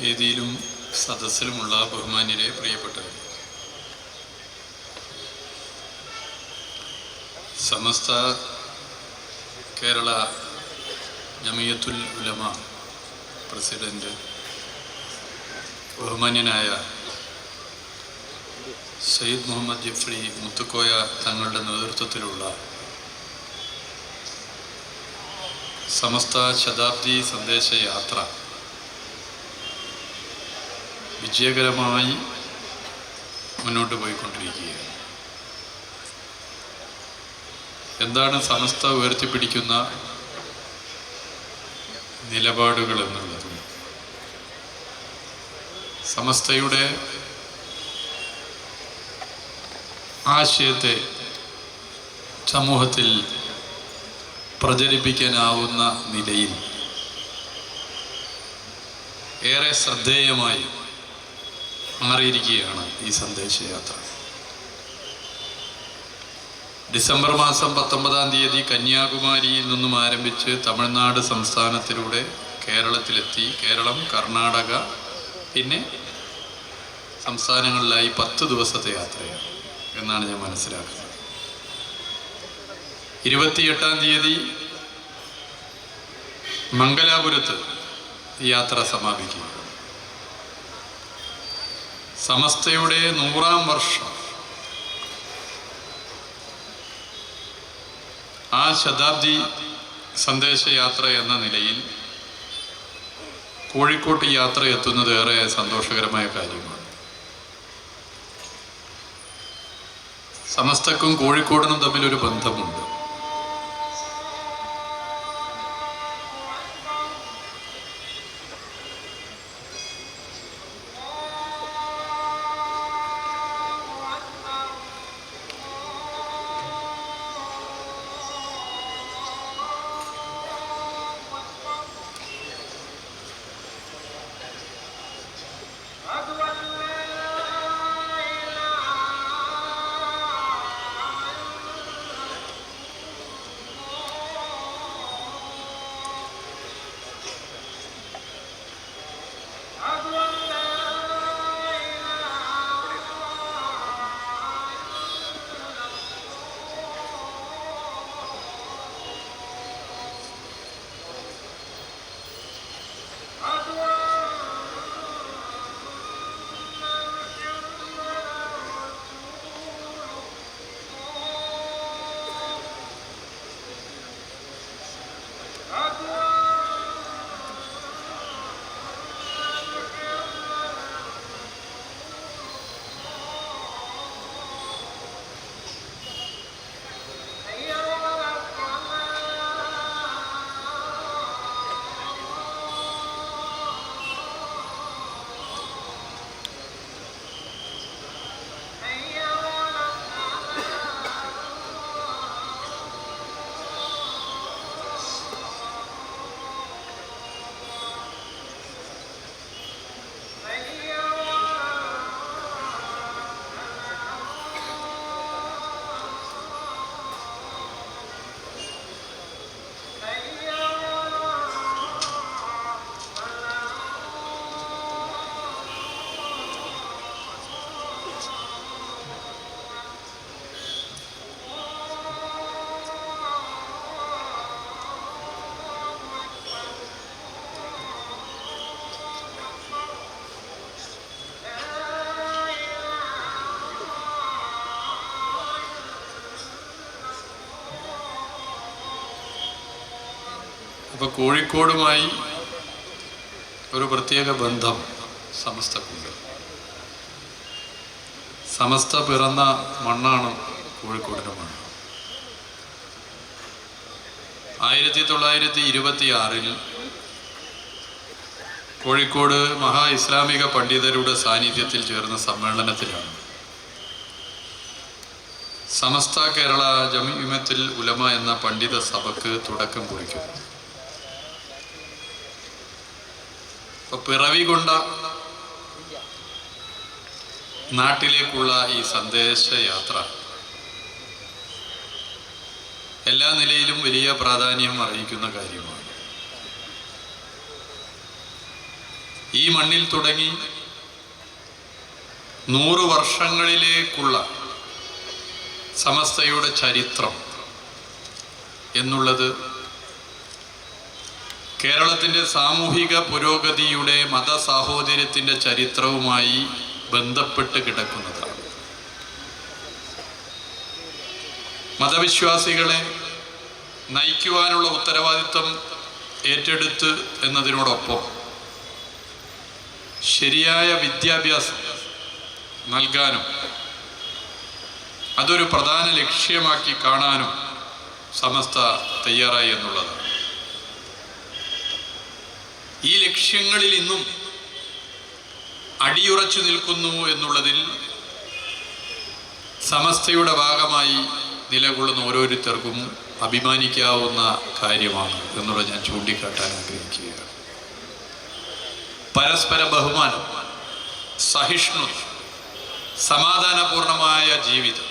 വേദിയിലും സദസ്സിലുമുള്ള ബഹുമാന്യരെ പ്രിയപ്പെട്ടവർ സമസ്ത കേരള ജമിയത്തുൽ ഉലമ പ്രസിഡന്റ് ബഹുമാന്യനായ സയ്യിദ് മുഹമ്മദ് ജഫ്രി മുത്തുക്കോയ തങ്ങളുടെ നേതൃത്വത്തിലുള്ള സമസ്ത ശതാബ്ദി സന്ദേശ യാത്ര വിജയകരമായി മുന്നോട്ട് പോയിക്കൊണ്ടിരിക്കുകയാണ്. എന്താണ് സമസ്ത ഉയർത്തിപ്പിടിക്കുന്ന നിലപാടുകൾ എന്നുള്ളത്? സമസ്തയുടെ ആശയത്തെ സമൂഹത്തിൽ പ്രചരിപ്പിക്കാനാവുന്ന നിലയിൽ ഏറെ ശ്രദ്ധേയമായി മാറിയിരിക്കുകയാണ് ഈ സന്ദേശയാത്ര. ഡിസംബർ മാസം പത്തൊമ്പതാം തീയതി കന്യാകുമാരിയിൽ നിന്നും ആരംഭിച്ച് തമിഴ്നാട് സംസ്ഥാനത്തിലൂടെ കേരളത്തിലെത്തി. കേരളം കർണാടക പിന്നെ സംസ്ഥാനങ്ങളിലായി പത്ത് ദിവസത്തെ യാത്രയാണ് എന്നാണ് ഞാൻ മനസ്സിലാക്കുന്നത്. ഇരുപത്തിയെട്ടാം തീയതി മംഗലാപുരത്ത് യാത്ര സമാപിക്കുക സമസ്തയുടെ നൂറാം വർഷം. ആ ശതാബ്ദി സന്ദേശയാത്ര എന്ന നിലയിൽ കോഴിക്കോട്ട് യാത്ര എത്തുന്നത് ഏറെ സന്തോഷകരമായ കാര്യമാണ്. സമസ്തക്കും കോഴിക്കോടിനും തമ്മിലൊരു ബന്ധമുണ്ട്. അപ്പോൾ കോഴിക്കോടുമായി ഒരു പ്രത്യേക ബന്ധം സമസ്തക്കുണ്ട്. സമസ്ത പിറന്ന മണ്ണാണ് കോഴിക്കോടിന്റെ മണ്ണ്. ആയിരത്തി തൊള്ളായിരത്തി ഇരുപത്തി ആറിൽ കോഴിക്കോട് മഹാ ഇസ്ലാമിക പണ്ഡിതരുടെ സാന്നിധ്യത്തിൽ ചേർന്ന സമ്മേളനത്തിലാണ് സമസ്ത കേരള ജമിമത്തിൽ ഉലമ എന്ന പണ്ഡിത സഭക്ക് തുടക്കം കുറിക്കുന്നു പിറവി കൊണ്ട നാട്ടിലേക്കുള്ള ഈ സന്ദേശയാത്ര. എല്ലാ നിലയിലും വലിയ പ്രാധാന്യം അറിയിക്കുന്ന കാര്യമാണ്. ഈ മണ്ണിൽ തുടങ്ങി നൂറു വർഷങ്ങളിലേക്കുള്ള സമസ്തയുടെ ചരിത്രം എന്നുള്ളത് കേരളത്തിന്റെ സാമൂഹിക പുരോഗതിയുടെ മത സാഹോദര്യത്തിന്റെ ചരിത്രവുമായി ബന്ധപ്പെട്ട് കിടക്കുന്നതാണ്. മതവിശ്വാസികളെ നയിക്കുവാനുള്ള ഉത്തരവാദിത്വം ഏറ്റെടുത്ത് എന്നതിനോടൊപ്പം ശരിയായ വിദ്യാഭ്യാസം നൽകാനും അതൊരു പ്രധാന ലക്ഷ്യമാക്കി കാണാനും സമസ്ത തയ്യാറായി എന്നുള്ളതാണ്. ഈ ലക്ഷ്യങ്ങളിൽ ഇന്നും അടിയുറച്ചു നിൽക്കുന്നു എന്നുള്ളതിൽ സമസ്തയുടെ ഭാഗമായി നിലകൊള്ളുന്ന ഓരോരുത്തർക്കും അഭിമാനിക്കാവുന്ന കാര്യമാണ് എന്നുള്ളത് ഞാൻ ചൂണ്ടിക്കാട്ടാൻ ആഗ്രഹിക്കുകയാണ്. പരസ്പര ബഹുമാനം സഹിഷ്ണുത സമാധാനപൂർണമായ ജീവിതം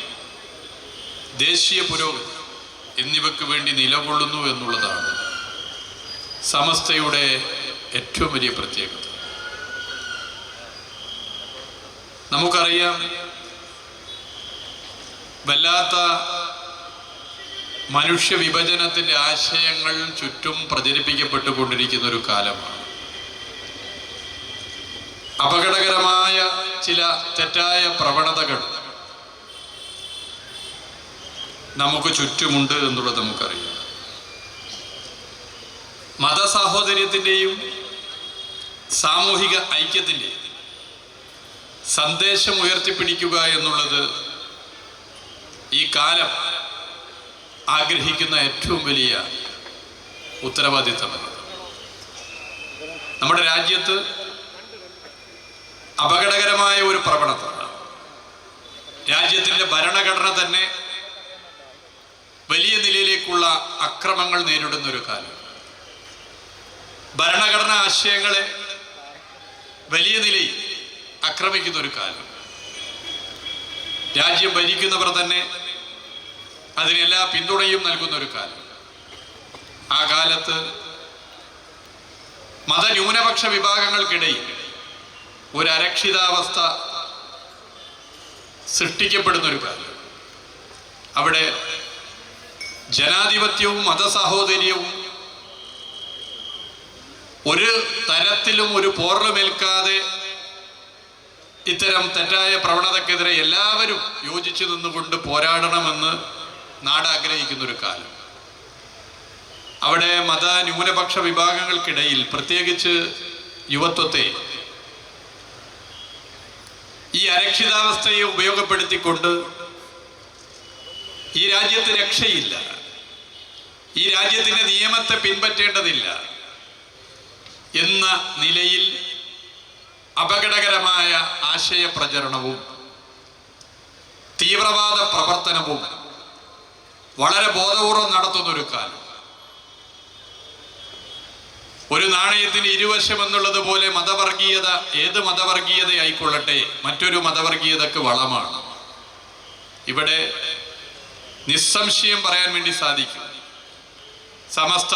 ദേശീയ പുരോഗതി എന്നിവയ്ക്ക് വേണ്ടി നിലകൊള്ളുന്നു എന്നുള്ളതാണ് സമസ്തയുടെ ഏറ്റവും വലിയ പ്രത്യേകത. നമുക്കറിയാം വല്ലാത്ത മനുഷ്യ വിഭജനത്തിന്റെ ആശയങ്ങൾ ചുറ്റും പ്രചരിപ്പിക്കപ്പെട്ടുകൊണ്ടിരിക്കുന്ന ഒരു കാലമാണ്. അപകടകരമായ ചില തെറ്റായ പ്രവണതകൾ നമുക്ക് ചുറ്റുമുണ്ട് എന്നുള്ളത് നമുക്കറിയാം. മതസാഹോദര്യത്തിന്റെയും സാമൂഹിക ഐക്യത്തിന്റെയും സന്ദേശം ഉയർത്തിപ്പിടിക്കുക എന്നുള്ളത് ഈ കാലം ആഗ്രഹിക്കുന്ന ഏറ്റവും വലിയ ഉത്തരവാദിത്തമാണ്. നമ്മുടെ രാജ്യത്ത് അപകടകരമായ ഒരു പ്രവണത രാജ്യത്തിന്റെ ഭരണഘടന തന്നെ വലിയ നിലയിലേക്കുള്ള അക്രമങ്ങൾ നേരിടുന്ന ഒരു കാലം ഭരണഘടനാ ആശയങ്ങളെ വലിയ നിലയിൽ ആക്രമിക്കുന്ന ഒരു കാലം. രാജ്യം ഭരിക്കുന്നവർ തന്നെ അതിനെല്ലാ പിന്തുണയും നൽകുന്ന ഒരു കാലം. ആ കാലത്ത് മതന്യൂനപക്ഷ വിഭാഗങ്ങൾക്കിടയിൽ ഒരു അരക്ഷിതാവസ്ഥ സൃഷ്ടിക്കപ്പെടുന്ന ഒരു കാലം. അവിടെ ജനാധിപത്യവും മതസാഹോദര്യവും ഒരു തരത്തിലും ഒരു പോറലുമേൽക്കാതെ ഇത്തരം തെറ്റായ പ്രവണതക്കെതിരെ എല്ലാവരും യോജിച്ചു നിന്നുകൊണ്ട് പോരാടണമെന്ന് നാട് ആഗ്രഹിക്കുന്ന ഒരു കാലം. അവിടെ മത ന്യൂനപക്ഷ വിഭാഗങ്ങൾക്കിടയിൽ പ്രത്യേകിച്ച് യുവത്വത്തെ ഈ അരക്ഷിതാവസ്ഥയെ ഉപയോഗപ്പെടുത്തിക്കൊണ്ട് ഈ രാജ്യത്ത് രക്ഷയില്ല. ഈ രാജ്യത്തിന്റെ നിയമത്തെ പിൻപറ്റേണ്ടതില്ല. എന്ന നിലയിൽ അപകടകരമായ ആശയ പ്രചരണവും തീവ്രവാദ പ്രവർത്തനവും വളരെ ബോധപൂർവം നടത്തുന്ന ഒരു കാലം. ഒരു നാണയത്തിന് ഇരുവശം എന്നുള്ളത് പോലെ മതവർഗീയത ഏത് മതവർഗീയത ആയിക്കൊള്ളട്ടെ മറ്റൊരു മതവർഗീയതക്ക് വളമാണ്. ഇവിടെ നിസ്സംശയം പറയാൻ വേണ്ടി സാധിക്കും. സമസ്ത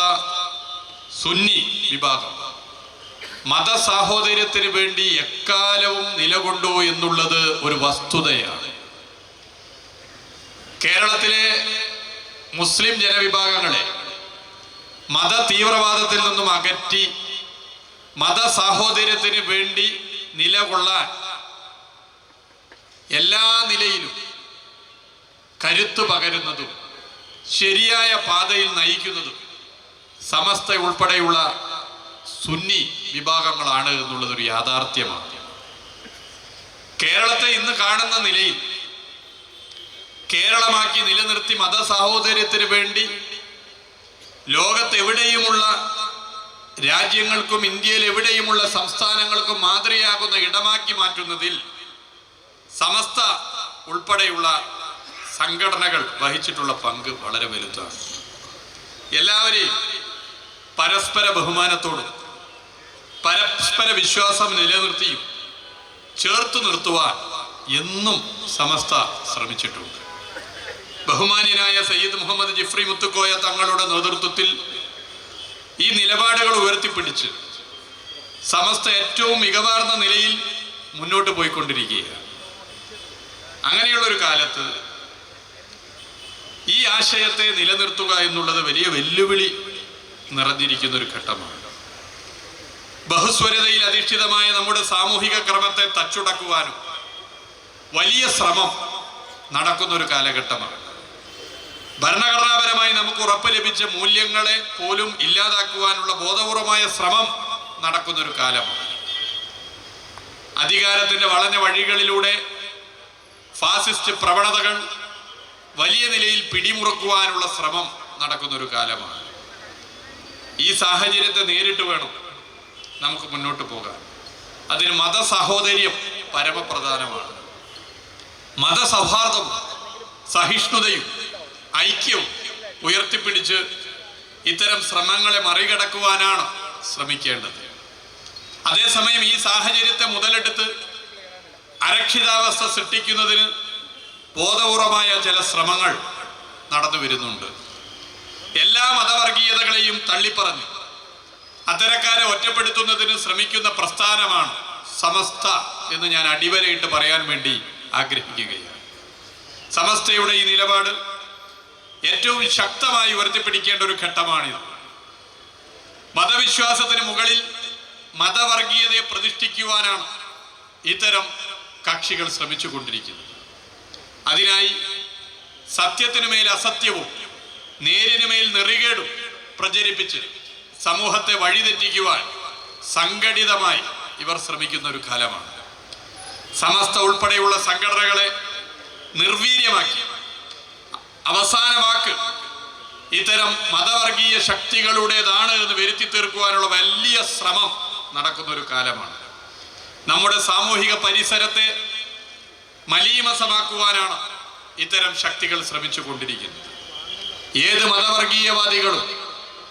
സുന്നി വിഭാഗം. മതസാഹോദര്യത്തിന് വേണ്ടി എക്കാലവും നിലകൊണ്ടു എന്നുള്ളത് ഒരു വസ്തുതയാണ്. കേരളത്തിലെ മുസ്ലിം ജനവിഭാഗങ്ങളെ മത തീവ്രവാദത്തിൽ നിന്നും അകറ്റി മത സാഹോദര്യത്തിന് വേണ്ടി നിലകൊള്ളാൻ എല്ലാ നിലയിലും കരുത്ത് പകരുന്നതും ശരിയായ പാതയിൽ നയിക്കുന്നതും സമസ്ത ഉൾപ്പെടെയുള്ള സുന്നി വിഭാഗങ്ങളാണ് എന്നുള്ളതൊരു യാഥാർത്ഥ്യമാണ്. കേരളത്തെ ഇന്ന് കാണുന്ന നിലയിൽ കേരളമാക്കി നിലനിർത്തി മത സാഹോദര്യത്തിന് വേണ്ടി ലോകത്തെവിടെയുമുള്ള രാജ്യങ്ങൾക്കും ഇന്ത്യയിൽ എവിടെയുമുള്ള സംസ്ഥാനങ്ങൾക്കും മാതൃയാകുന്ന ഇടമാക്കി മാറ്റുന്നതിൽ സമസ്ത ഉൾപ്പെടെയുള്ള സംഘടനകൾ വഹിച്ചിട്ടുള്ള പങ്ക് വളരെ വലുതാണ്. എല്ലാവരെയും പരസ്പര ബഹുമാനത്തോടും പരസ്പര വിശ്വാസം നിലനിർത്തിയും ചേർത്ത് നിർത്തുവാൻ എന്നും സമസ്ത ശ്രമിച്ചിട്ടുണ്ട്. ബഹുമാന്യനായ സയ്യിദ് മുഹമ്മദ് ജിഫ്രി മുത്തുക്കോയ തങ്ങളുടെ നേതൃത്വത്തിൽ ഈ നിലപാടുകൾ ഉയർത്തിപ്പിടിച്ച് സമസ്ത ഏറ്റവും മികവാർന്ന നിലയിൽ മുന്നോട്ട് പോയിക്കൊണ്ടിരിക്കുകയാണ്. അങ്ങനെയുള്ള ഒരു കാലത്ത് ഈ ആശയത്തെ നിലനിർത്തുക എന്നുള്ളത് വലിയ വെല്ലുവിളി നിറഞ്ഞിരിക്കുന്ന ഒരു ഘട്ടമാണ്. ബഹുസ്വരതയിൽ അധിഷ്ഠിതമായ നമ്മുടെ സാമൂഹിക ക്രമത്തെ തച്ചുടക്കുവാനും വലിയ ശ്രമം നടക്കുന്ന ഒരു കാലഘട്ടമാണ്. ഭരണഘടനാപരമായി നമുക്ക് ഉറപ്പ് ലഭിച്ച മൂല്യങ്ങളെ പോലും ഇല്ലാതാക്കുവാനുള്ള ബോധപൂർവമായ ശ്രമം നടക്കുന്ന ഒരു കാലമാണ്. അധികാരത്തിന്റെ വളഞ്ഞ വഴികളിലൂടെ ഫാസിസ്റ്റ് പ്രവണതകൾ വലിയ നിലയിൽ പിടിമുറുക്കുവാനുള്ള ശ്രമം നടക്കുന്ന ഒരു കാലമാണ്. ഈ സാഹചര്യത്തെ നേരിട്ട് വേണം നമുക്ക് മുന്നോട്ട് പോകാൻ. അതിന് മതസഹോദര്യം പരമപ്രധാനമാണ്. മതസൗഹാർദ്ദം സഹിഷ്ണുതയും ഐക്യവും ഉയർത്തിപ്പിടിച്ച് ഇത്തരം ശ്രമങ്ങളെ മറികടക്കുവാനാണ് ശ്രമിക്കേണ്ടത്. അതേസമയം ഈ സാഹചര്യത്തെ മുതലെടുത്ത് അരക്ഷിതാവസ്ഥ സൃഷ്ടിക്കുന്നതിന് ബോധപൂർവമായ ചില ശ്രമങ്ങൾ നടന്നു വരുന്നുണ്ട്. എല്ലാ മതവർഗീയതകളെയും തള്ളിപ്പറഞ്ഞ്. അത്തരക്കാരെ ഒറ്റപ്പെടുത്തുന്നതിന് ശ്രമിക്കുന്ന പ്രസ്ഥാനമാണ് സമസ്ത എന്ന് ഞാൻ അടിവരയിട്ട് പറയാൻ വേണ്ടി ആഗ്രഹിക്കുകയാണ്. സമസ്തയുടെ ഈ നിലപാട് ഏറ്റവും ശക്തമായി ഉയർത്തിപ്പിടിക്കേണ്ട ഒരു ഘട്ടമാണിത്. മതവിശ്വാസത്തിന് മുകളിൽ മതവർഗീയതയെ പ്രതിഷ്ഠിക്കുവാനാണ് ഇത്തരം കക്ഷികൾ ശ്രമിച്ചുകൊണ്ടിരിക്കുന്നത്. അതിനായി സത്യത്തിനു മേൽ അസത്യവും നേരിനു നിറികേടും നെറികേടും പ്രചരിപ്പിച്ച് സമൂഹത്തെ വഴിതെറ്റിക്കുവാൻ സംഘടിതമായി ഇവർ ശ്രമിക്കുന്ന ഒരു കാലമാണ്. സമസ്ത ഉൾപ്പെടെയുള്ള സംഘടനകളെ നിർവീര്യമാക്കി. അവസാന വാക്ക് ഇത്തരം മതവർഗീയ ശക്തികളുടേതാണ് എന്ന് വരുത്തി തീർക്കുവാനുള്ള വലിയ ശ്രമം നടക്കുന്ന ഒരു കാലമാണ്. നമ്മുടെ സാമൂഹിക പരിസരത്തെ മലീമസമാക്കുവാനാണ് ഇത്തരം ശക്തികൾ ശ്രമിച്ചു കൊണ്ടിരിക്കുന്നത് ഏത് മതവർഗീയവാദികളും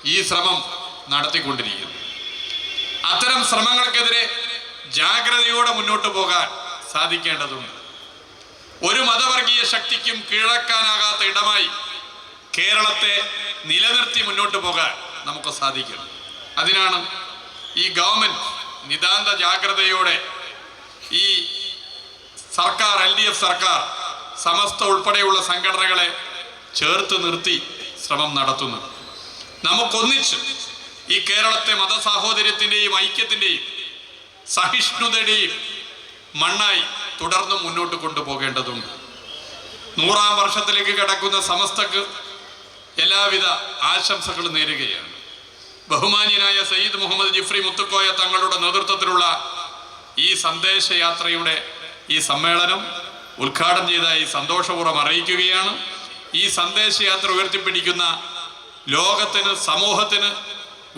ഈ ശ്രമം നടത്തിക്കൊണ്ടിരിക്കുന്നു. അത്തരം ശ്രമങ്ങൾക്കെതിരെ ജാഗ്രതയോടെ മുന്നോട്ട് പോകാൻ സാധിക്കേണ്ടതുണ്ട്. ഒരു മതവർഗീയ ശക്തിക്കും കീഴക്കാനാകാത്ത ഇടമായി കേരളത്തെ നിലനിർത്തി മുന്നോട്ട് പോകാൻ നമുക്ക് സാധിക്കണം അതിനാണ് ഈ ഗവൺമെന്റ് നിതാന്ത ജാഗ്രതയോടെ ഈ സർക്കാർ എൽ സർക്കാർ സമസ്ത ഉൾപ്പെടെയുള്ള സംഘടനകളെ ചേർത്ത് നിർത്തി ശ്രമം നടത്തുന്നത്. നമുക്കൊന്നിച്ച് ഈ കേരളത്തെ മതസാഹോദര്യത്തിന്റെയും ഐക്യത്തിന്റെയും സഹിഷ്ണുതയുടെയും മണ്ണായി തുടർന്ന് മുന്നോട്ട് കൊണ്ടുപോകേണ്ടതുണ്ട്. നൂറാം വർഷത്തിലേക്ക് കടക്കുന്ന സമസ്തക്ക് എല്ലാവിധ ആശംസകളും നേരുകയാണ്. ബഹുമാന്യനായ സയ്യിദ് മുഹമ്മദ് ജിഫ്രി മുത്തുക്കോയ തങ്ങളുടെ നേതൃത്വത്തിലുള്ള ഈ സന്ദേശയാത്രയുടെ ഈ സമ്മേളനം ഉദ്ഘാടനം ചെയ്തായി സന്തോഷപൂർവം അറിയിക്കുകയാണ്. ഈ സന്ദേശയാത്ര ഉയർത്തിപ്പിടിക്കുന്ന ലോകത്തിന് സമൂഹത്തിന്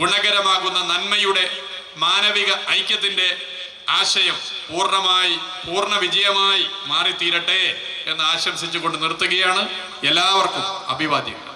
ഗുണകരമാകുന്ന നന്മയുടെ മാനവിക ഐക്യത്തിന്റെ ആശയം പൂർണമായി പൂർണ വിജയമായി മാറിത്തീരട്ടെ എന്ന് ആശംസിച്ചുകൊണ്ട് നിർത്തുകയാണ്. എല്ലാവർക്കും അഭിവാദ്യങ്ങൾ.